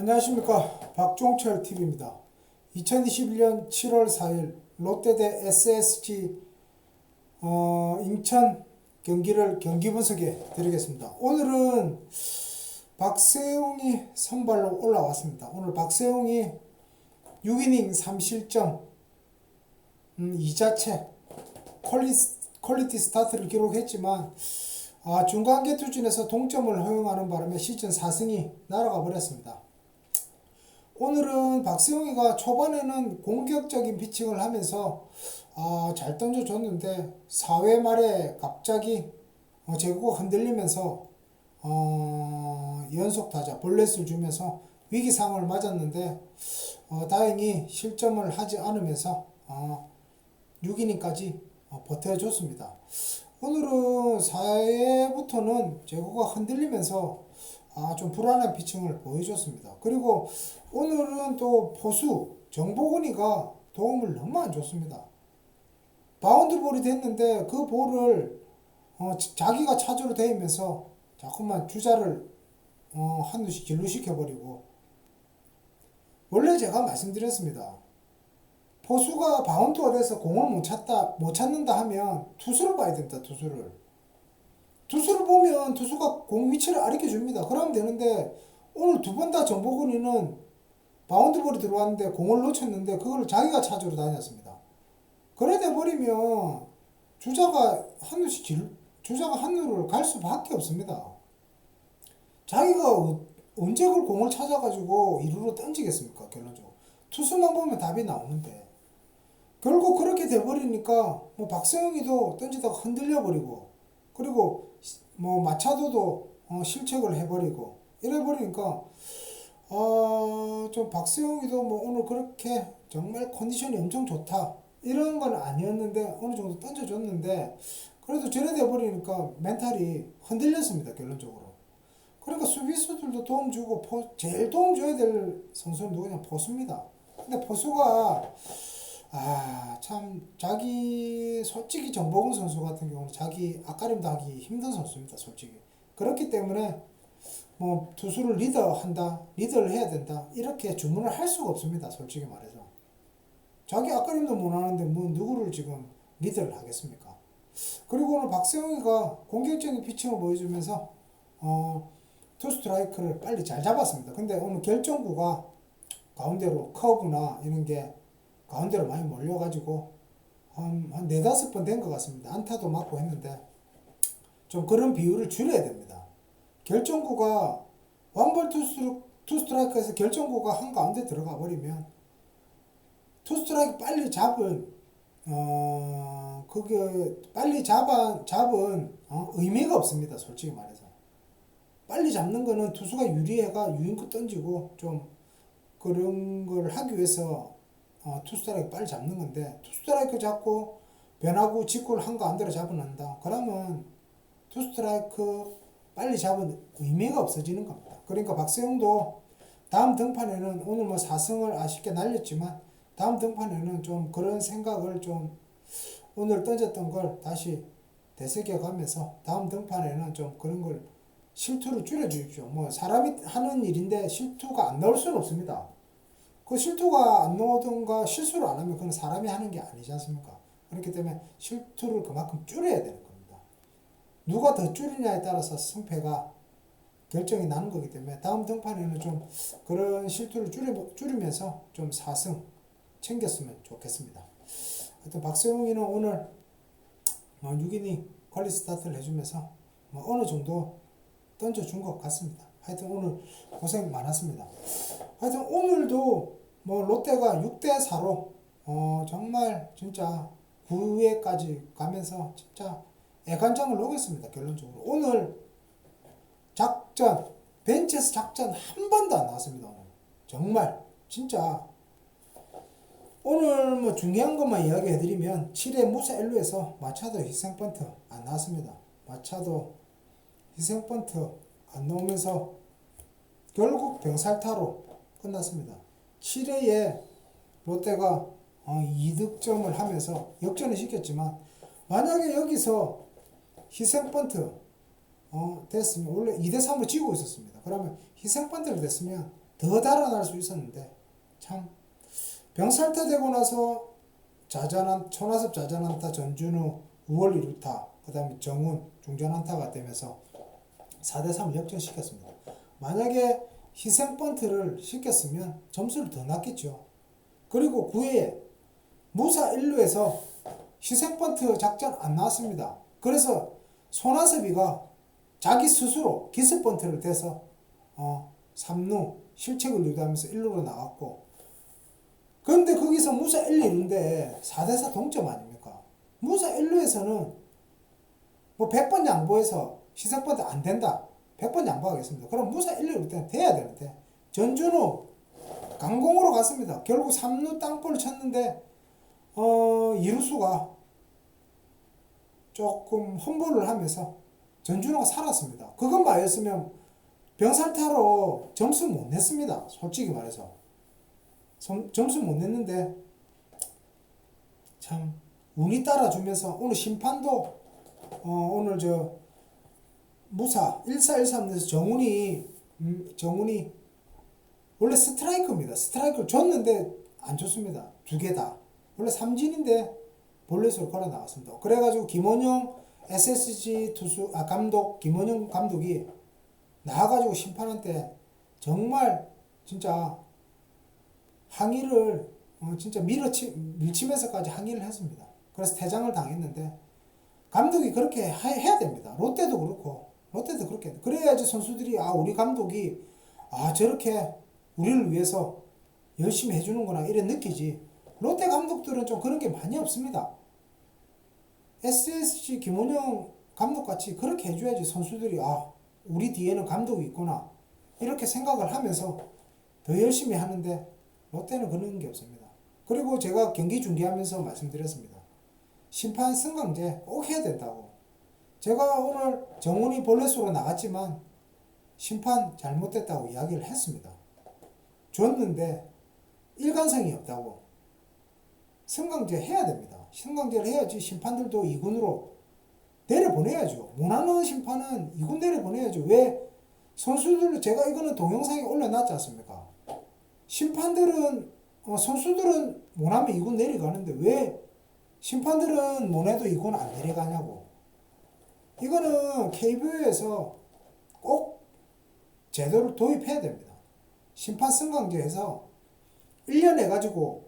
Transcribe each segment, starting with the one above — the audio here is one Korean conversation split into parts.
안녕하십니까 박종철 TV입니다. 2021년 7월 4일 롯데 대 SSG 어, 인천 경기를 경기 분석해 드리겠습니다. 오늘은 박세웅이 선발로 올라왔습니다. 오늘 박세웅이 6이닝 3실점 음, 2자체 퀄리, 퀄리티 스타트를 기록했지만 아, 중간계 투진에서 동점을 허용하는 바람에 시즌 4승이 날아가 버렸습니다. 오늘은 박세웅이가 초반에는 공격적인 피칭을 하면서 아, 잘 던져줬는데 4회 말에 갑자기 어, 제구가 흔들리면서 어, 연속 타자 볼넷을 주면서 위기 상황을 맞았는데 어, 다행히 실점을 하지 않으면서 어, 6이닝까지 어, 버텨줬습니다. 오늘은 4회부터는 제구가 흔들리면서 아, 좀 불안한 피칭을 보여줬습니다. 그리고 오늘은 또 포수 정보근이가 도움을 너무 안 줬습니다. 바운드 볼이 됐는데 그 볼을 어, 자기가 차주로 대면서 자꾸만 주자를 어, 한누씩 진루시켜버리고 원래 제가 말씀드렸습니다. 포수가 바운드가 돼서 공을 못 찾다 못 찾는다 하면 투수를 봐야 된다 투수를 투수를 보면 투수가 공 위치를 알려 줍니다. 그러면 되는데 오늘 두 번 다 정보근이는 바운드 볼이 들어왔는데 공을 놓쳤는데 그걸 자기가 찾으러 다녔습니다. 그래 돼 버리면 주자가 한루씩 질 주자가 한루를 갈 수밖에 없습니다. 자기가 어- 언제 그걸 공을 찾아가지고 이루로 던지겠습니까 결론적으로? 투수만 보면 답이 나오는데. 결국 그렇게 돼버리니까 뭐 박세웅이도 던지다가 흔들려 버리고 그리고 시- 뭐 마차도도 어, 실책을 해버리고 이래 버리니까 어 좀 박세웅이도 뭐 오늘 그렇게 정말 컨디션이 엄청 좋다 이런 건 아니었는데 어느 정도 던져줬는데 그래도 저래 돼 버리니까 멘탈이 흔들렸습니다 결론적으로. 그러니까 수비수들도 도움 주고 포, 제일 도움 줘야 될 선수는 누구냐 포수입니다. 근데 포수가 아, 참, 자기, 솔직히 정보근 선수 같은 경우는 자기 앞가림도 하기 힘든 선수입니다, 솔직히. 그렇기 때문에, 뭐, 투수를 리더 한다, 리더를 해야 된다, 이렇게 주문을 할 수가 없습니다, 솔직히 말해서. 자기 앞가림도 못 하는데, 뭐, 누구를 지금 리더를 하겠습니까? 그리고 오늘 박세웅이가 공격적인 피칭을 보여주면서, 어, 투 스트라이크를 빨리 잘 잡았습니다. 근데 오늘 결정구가 가운데로 커브나 이런 게 가운데로 많이 몰려가지고 한, 한 네다섯 번 된 것 같습니다. 안타도 맞고 했는데 좀 그런 비율을 줄여야 됩니다. 결정구가 원볼 투스트루, 투스트라이크에서 결정구가 한 가운데 들어가 버리면 투스트라이크 빨리 잡은 어 그게 빨리 잡아 잡은 어, 의미가 없습니다. 솔직히 말해서 빨리 잡는 거는 투수가 유리해가 유인구 던지고 좀 그런 걸 하기 위해서 어, 투스트라이크 빨리 잡는 건데 투스트라이크 잡고 변하고 직구를 한 가운데로 잡아낸다. 그러면 투스트라이크 빨리 잡은 의미가 없어지는 겁니다. 그러니까 박세웅도 다음 등판에는 오늘 뭐 4승을 아쉽게 날렸지만 다음 등판에는 좀 그런 생각을 좀 오늘 던졌던 걸 다시 되새겨 가면서 다음 등판에는 좀 그런 걸 실투를 줄여 주십시오. 뭐 사람이 하는 일인데 실투가 안 나올 수는 없습니다. 그 실투가 안 나오든가 실수를 안 하면 그건 사람이 하는 게 아니지 않습니까? 그렇기 때문에 실투를 그만큼 줄여야 되는 겁니다. 누가 더 줄이냐에 따라서 승패가 결정이 나는 거기 때문에 다음 등판에는 좀 그런 실투를 줄여, 줄이면서 좀 4승 챙겼으면 좋겠습니다. 하여튼 박세웅이는 오늘 뭐 6이닝 관리 스타트를 해주면서 뭐 어느 정도 던져준 것 같습니다. 하여튼 오늘 고생 많았습니다. 하여튼 오늘도 뭐 롯데가 6대 4로 어 정말 진짜 9회까지 가면서 진짜 애간장을 녹였습니다. 결론적으로 오늘 작전 벤치에서 작전 한 번도 안 나왔습니다. 오늘 정말 진짜 오늘 뭐 중요한 것만 이야기해드리면 7회 무사 1루에서 마차도 희생 번트 안 나왔습니다. 마차도 희생 번트 안 나오면서 결국 병살타로 끝났습니다. 7회에 롯데가 어, 2득점을 하면서 역전을 시켰지만 만약에 여기서 희생 번트 어, 됐으면 원래 2대 3으로 지고 있었습니다. 그러면 희생 번트를 됐으면 더 달아날 수 있었는데 참 병살타 되고 나서 자전한 천하섭 자전한타 전준우 우월 이루타 그다음에 정훈 중전한타가 되면서 4대 3을 역전시켰습니다. 만약에 희생 번트를 시켰으면 점수를 더 났겠죠. 그리고 9회에 무사 1루에서 희생 번트 작전 안 나왔습니다. 그래서 손아섭이가 자기 스스로 기습 번트를 대서 어, 3루 실책을 유도하면서 1루로 나갔고 그런데 거기서 무사 1, 2루인데 4대4 동점 아닙니까? 무사 1루에서는 뭐 100번 양보해서 희생 번트 안 된다. 100번 양보하겠습니다. 그럼 무사 1, 2루 때는 돼야 되는데 전준우 강공으로 갔습니다. 결국 3루 땅볼을 쳤는데 어, 2루수가 조금 험볼을 하면서 전준호가 살았습니다. 그것만 아니었으면 병살타로 점수 못 냈습니다. 솔직히 말해서. 점- 점수 못 냈는데 참 운이 따라주면서 오늘 심판도 어, 오늘 저 무사 1413에서 정훈이 음, 정훈이 원래 스트라이크입니다. 스트라이크를 줬는데 안 줬습니다. 두 개 다. 원래 삼진인데 볼넷으로 걸어 나왔습니다. 그래가지고 김원영 SSG 투수 아 감독 김원영 감독이 나와가지고 심판한테 정말 진짜 항의를 어, 진짜 밀어치 밀치면서까지 항의를 했습니다. 그래서 퇴장을 당했는데 감독이 그렇게 하- 해야 됩니다. 롯데도 그렇고 롯데도 그렇게. 그래야지 선수들이 아 우리 감독이 아 저렇게 우리를 위해서 열심히 해주는구나 이래 느끼지. 롯데 감독들은 좀 그런 게 많이 없습니다. SSG 김원영 감독같이 그렇게 해줘야지 선수들이 아 우리 뒤에는 감독이 있구나 이렇게 생각을 하면서 더 열심히 하는데 롯데는 그런 게 없습니다. 그리고 제가 경기 중계하면서 말씀드렸습니다. 심판 승강제 꼭 해야 된다고. 제가 오늘 정훈이 볼넷으로 나갔지만 심판 잘못됐다고 이야기를 했습니다. 줬는데 일관성이 없다고. 승강제 해야 됩니다. 승강제를 해야지 심판들도 2군으로 내려보내야죠. 못하는 심판은 2군 내려보내야죠. 왜? 선수들 제가 이거는 동영상에 올려놨지 않습니까? 심판들은 어, 선수들은 못하면 2군 내려가는데 왜 심판들은 못해도 2군 안 내려가냐고. 이거는 KBO에서 꼭 제도를 도입해야 됩니다. 심판 승강제에서 1년 해가지고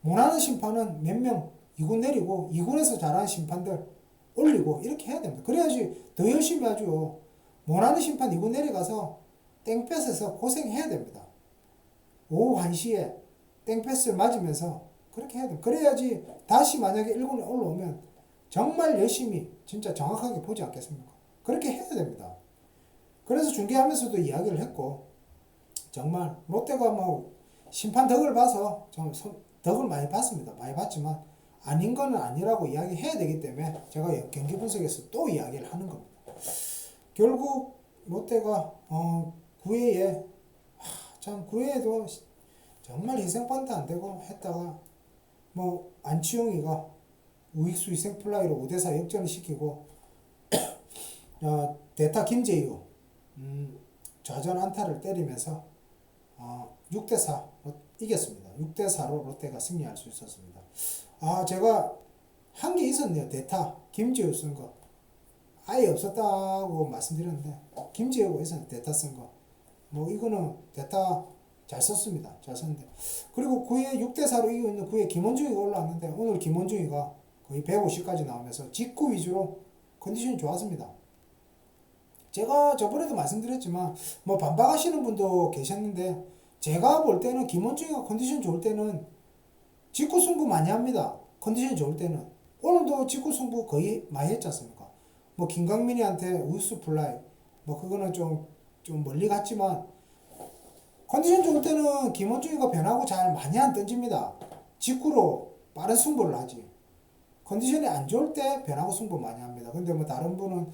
못하는 심판은 몇 명 2군 내리고 2군에서 잘하는 심판들 올리고 이렇게 해야 됩니다. 그래야지 더 열심히 하죠. 못하는 심판 2군 내려가서 땡볕에서 고생해야 됩니다. 오후 1시에 땡볕을 맞으면서 그렇게 해야 됩니다. 그래야지 다시 만약에 1군에 올라오면 정말 열심히 진짜 정확하게 보지 않겠습니까? 그렇게 해야 됩니다. 그래서 중계하면서도 이야기를 했고 정말 롯데가 뭐 심판 덕을 봐서 좀 손- 덕을 많이 봤습니다. 많이 봤지만 아닌 거는 아니라고 이야기해야 되기 때문에 제가 경기 분석에서 또 이야기를 하는 겁니다. 결국 롯데가 어 9회에 참 9회에도 정말 희생 번트 안 되고 했다가 뭐 안치홍이가 우익수 희생 플라이로 5대4 역전을 시키고 어, 대타 김재유 음, 좌전 안타를 때리면서 어, 6대4 이겼습니다. 6대4로 롯데가 승리할 수 있었습니다. 아 제가 한 게 있었네요. 대타 김재유 쓴 거. 아예 없었다고 말씀드렸는데 김재유가 있었는데 대타 쓴 거. 뭐 이거는 대타 잘 썼습니다. 잘 썼는데 그리고 9회 6대4로 이기고 있는 9회 김원중이가 올라왔는데 오늘 김원중이가 거의 150까지 나오면서 직구 위주로 컨디션이 좋았습니다. 제가 저번에도 말씀드렸지만 뭐 반박하시는 분도 계셨는데 제가 볼 때는 김원중이가 컨디션 좋을 때는 직구 승부 많이 합니다. 컨디션 좋을 때는 오늘도 직구 승부 거의 많이 했지 않습니까? 뭐 김강민이한테 우수 플라이 뭐 그거는 좀 좀 멀리 갔지만 컨디션 좋을 때는 김원중이가 변하고 잘 많이 안 던집니다. 직구로 빠른 승부를 하지. 컨디션이 안 좋을 때 변하고 승부 많이 합니다. 근데 뭐 다른 분은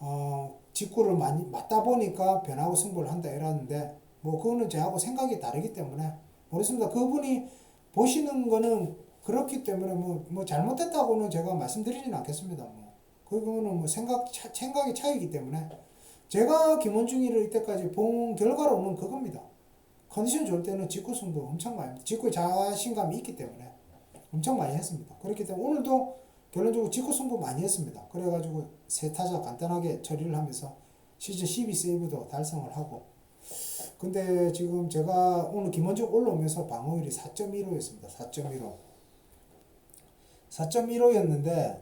어 직구를 많이 맞다 보니까 변하고 승부를 한다 이러는데 뭐 그거는 저하고 생각이 다르기 때문에 모르겠습니다. 그분이 보시는 거는 그렇기 때문에 뭐, 뭐 잘못됐다고는 제가 말씀드리지는 않겠습니다. 뭐 그거는 뭐 생각 차, 생각의 차이기 때문에 제가 김원중이를 이때까지 본 결과로는 그겁니다. 컨디션 좋을 때는 직구 승부 엄청 많이 직구에 자신감이 있기 때문에 엄청 많이 했습니다. 그렇기 때문에 오늘도 결론적으로 직구 승부 많이 했습니다. 그래가지고 세 타자 간단하게 처리를 하면서 시즌 12 세이브도 달성을 하고 근데 지금 제가 오늘 김원중 올라오면서 방어율이 4.15였습니다. 4.15 4.15였는데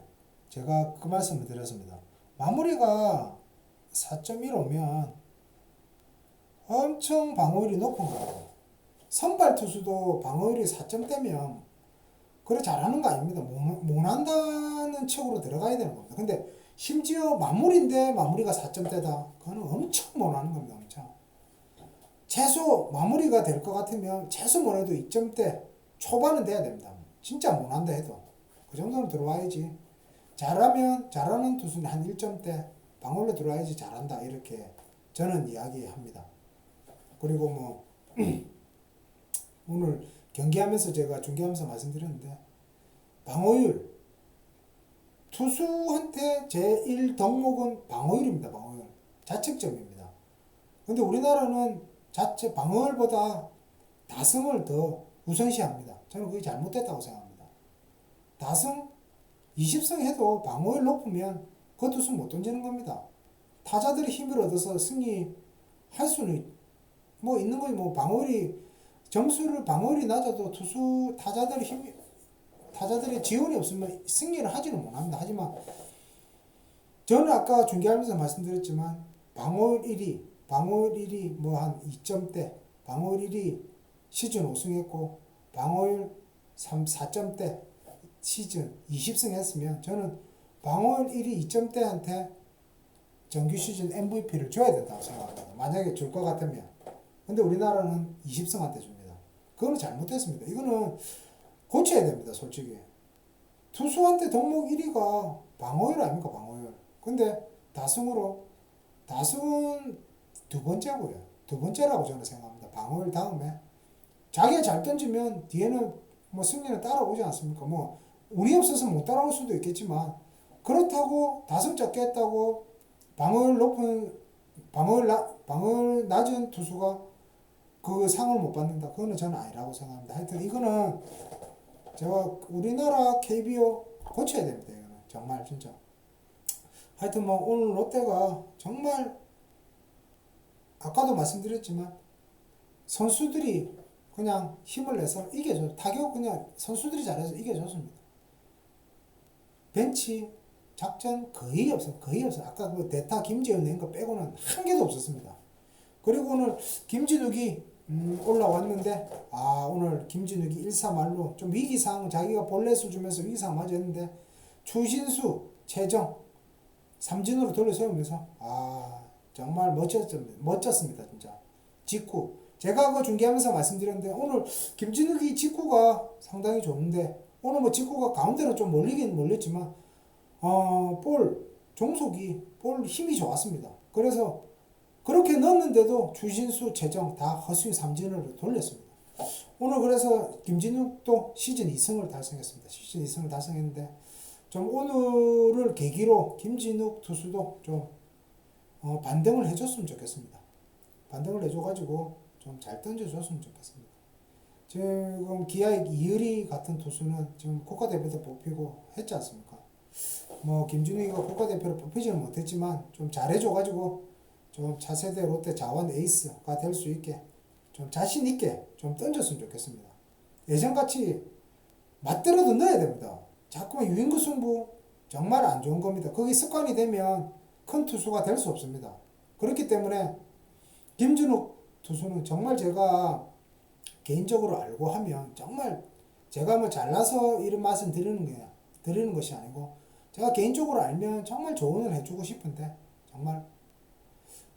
제가 그 말씀을 드렸습니다. 마무리가 4.15면 엄청 방어율이 높은 거예요. 선발 투수도 방어율이 4점대면 그래 잘하는 거 아닙니다. 못, 못한다는 척으로 들어가야 되는 겁니다. 근데 심지어 마무리인데 마무리가 4점대다. 그거는 엄청 못하는 겁니다. 엄청. 최소 마무리가 될 것 같으면 최소 못해도 2점대 초반은 돼야 됩니다. 진짜 못한다 해도 그 정도는 들어와야지. 잘하면 잘하는 투수는 한 1점대 방울로 들어와야지 잘한다 이렇게 저는 이야기합니다. 그리고 뭐 오늘 경기하면서 제가 중계하면서 말씀드렸는데 방어율 투수한테 제1 덕목은 방어율입니다. 방어율 자책점입니다. 근데 우리나라는 자체 방어율보다 다승을 더 우선시합니다. 저는 그게 잘못됐다고 생각합니다. 다승 20승 해도 방어율 높으면 그 투수 못 던지는 겁니다. 타자들이 힘을 얻어서 승리할 수는 뭐 있는 거지 뭐 방어율이 점수를 방어율이 낮아도 투수 타자들이 힘 타자들의 지원이 없으면 승리를 하지는 못합니다. 하지만 저는 아까 중계하면서 말씀드렸지만 방어율 1위, 방어율 1위 뭐 한 2점대, 방어율 1위 시즌 5승했고 방어율 3, 4점대 시즌 20승 했으면 저는 방어율 1위 2점대한테 정규 시즌 MVP를 줘야 된다고 생각합니다. 만약에 줄 것 같으면. 근데 우리나라는 20승한테 줍니다. 그거는 잘못됐습니다. 이거는 고쳐야 됩니다, 솔직히. 투수한테 덕목 1위가 방어율 아닙니까, 방어율. 근데 다승으로, 다승은 두 번째고요. 두 번째라고 저는 생각합니다. 방어율 다음에. 자기가 잘 던지면 뒤에는 뭐 승리는 따라오지 않습니까? 뭐, 운이 없어서 못 따라올 수도 있겠지만, 그렇다고 다승 잡게 했다고 방어율 높은, 방어율, 나, 방어율 낮은 투수가 그 상을 못 받는다. 그거는 저는 아니라고 생각합니다. 하여튼 이거는 제가 우리나라 KBO 고쳐야 됩니다. 이거는 정말 진짜. 하여튼 뭐 오늘 롯데가 정말 아까도 말씀드렸지만 선수들이 그냥 힘을 내서 이겨줘. 타격 그냥 선수들이 잘해서 이겨줬습니다. 벤치 작전 거의 없어. 거의 없어. 아까 그 대타 김재현 낸거 빼고는 한 개도 없었습니다. 그리고 오늘 김진욱이 음, 올라왔는데 아 오늘 김진욱이 1사 말로 좀 위기상 자기가 볼넷을 주면서 위기상 맞았는데 추신수 최정 삼진으로 돌려세우면서 아 정말 멋졌습니다. 멋졌습니다 진짜 직구 제가 그 중계하면서 말씀드렸는데 오늘 김진욱이 직구가 상당히 좋은데 오늘 뭐 직구가 가운데로 좀 몰리긴 몰렸지만 어볼 종속이 볼 힘이 좋았습니다. 그래서 그렇게 넣었는데도 주신수, 최정 다 허수인 삼진으로 돌렸습니다. 오늘 그래서 김진욱도 시즌 2승을 달성했습니다. 시즌 2승을 달성했는데 좀 오늘을 계기로 김진욱 투수도 좀 어, 반등을 해줬으면 좋겠습니다. 반등을 해줘가지고 좀 잘 던져줬으면 좋겠습니다. 지금 기아의 이의리 같은 투수는 지금 국가대표도 뽑히고 했지 않습니까? 뭐 김진욱이가 국가대표로 뽑히지는 못했지만 좀 잘해줘가지고 좀 차세대 롯데 자원 에이스가 될 수 있게 좀 자신 있게 좀 던졌으면 좋겠습니다. 예전같이 맞대로도 넣어야 됩니다. 자꾸만 유인구 승부 정말 안 좋은 겁니다. 거기 습관이 되면 큰 투수가 될 수 없습니다. 그렇기 때문에 김준욱 투수는 정말 제가 개인적으로 알고 하면 정말 제가 뭐 잘나서 이런 말씀 드리는 게 드리는 것이 아니고 제가 개인적으로 알면 정말 조언을 해주고 싶은데 정말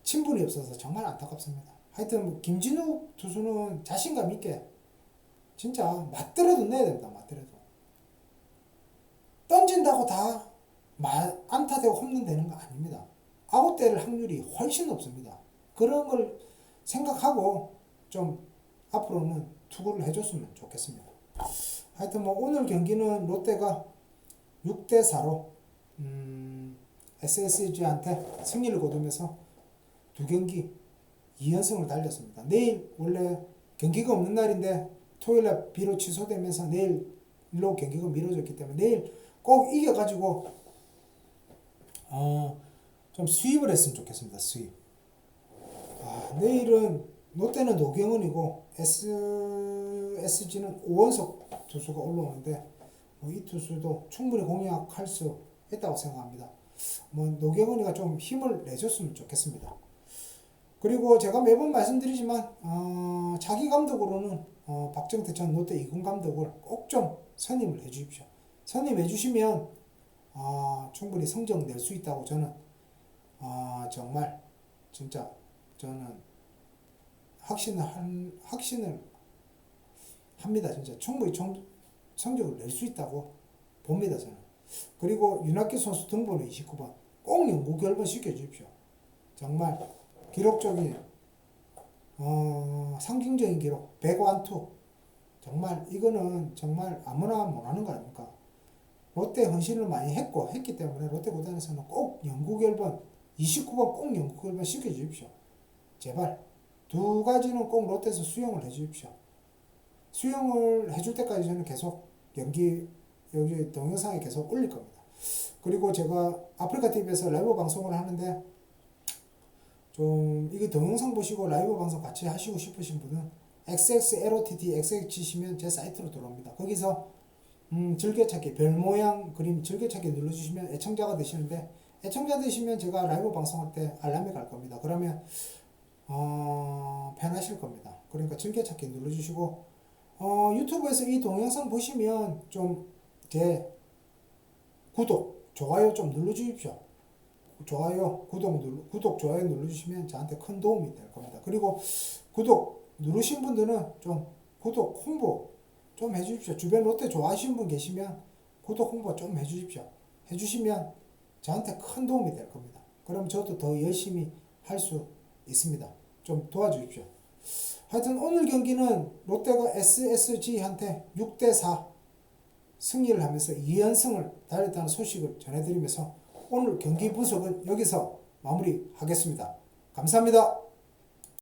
친분이 없어서 정말 안타깝습니다. 하여튼 뭐 김진욱 투수는 자신감 있게 진짜 맞더라도 내야 됩니다. 맞더라도 던진다고 다 안타되고 홈런 되는 거 아닙니다. 아웃될 확률이 훨씬 높습니다. 그런 걸 생각하고 좀 앞으로는 투구를 해줬으면 좋겠습니다. 하여튼 뭐 오늘 경기는 롯데가 6대 4로 음, SSG한테 승리를 거두면서 두 경기 2연승을 달렸습니다. 내일 원래 경기가 없는 날인데 토요일 날 비로 취소되면서 내일로 경기가 미뤄졌기 때문에 내일 꼭 이겨가지고 어, 좀 수입을 했으면 좋겠습니다. 수입. 아, 내일은 롯데는 노경은이고 S, SG는 오원석 투수가 올라오는데 뭐 이 투수도 충분히 공략할 수 있다고 생각합니다. 뭐 노경은이가 좀 힘을 내줬으면 좋겠습니다. 그리고 제가 매번 말씀드리지만 어, 자기 감독으로는 어, 박정태 전 롯데 이군 감독을 꼭 좀 선임을 해주십시오. 선임해 주시면 어, 충분히 성적 낼 수 있다고 저는 어, 정말 진짜 저는 확신을 한 확신을 합니다. 진짜 충분히 정, 성적을 낼 수 있다고 봅니다. 저는. 그리고 윤학기 선수 등번호 29번 꼭 연구 결번 시켜 주십시오. 정말 기록적인 어, 상징적인 기록 100완투 정말 이거는 정말 아무나 못하는 거 아닙니까? 롯데 헌신을 많이 했고 했기 때문에 롯데 구단에서는 꼭 연구 결번 29번 꼭 연구 결번 시켜주십시오. 제발 두 가지는 꼭 롯데에서 수용을 해주십시오. 수용을 해줄 때까지 저는 계속 연기 여기 동영상에 계속 올릴 겁니다. 그리고 제가 아프리카 TV에서 라이브 방송을 하는데 좀 이거 동영상 보시고 라이브 방송 같이 하시고 싶으신 분은 XXLOTT XX 치시면 제 사이트로 들어옵니다. 거기서 음, 즐겨찾기 별 모양 그림 즐겨찾기 눌러주시면 애청자가 되시는데 애청자 되시면 제가 라이브 방송할 때 알람이 갈 겁니다. 그러면 어, 편하실 겁니다. 그러니까 즐겨찾기 눌러주시고 어, 유튜브에서 이 동영상 보시면 좀 제 구독, 좋아요 좀 눌러주십시오. 좋아요, 구독 눌러, 구독, 좋아요 눌러주시면 저한테 큰 도움이 될 겁니다. 그리고 구독 누르신 분들은 좀 구독 홍보 좀 해주십시오. 주변 롯데 좋아하시는 분 계시면 구독 홍보 좀 해주십시오. 해주시면 저한테 큰 도움이 될 겁니다. 그럼 저도 더 열심히 할 수 있습니다. 좀 도와주십시오. 하여튼 오늘 경기는 롯데가 SSG한테 6대4 승리를 하면서 2연승을 달렸다는 소식을 전해드리면서 오늘 경기 분석은 여기서 마무리하겠습니다. 감사합니다.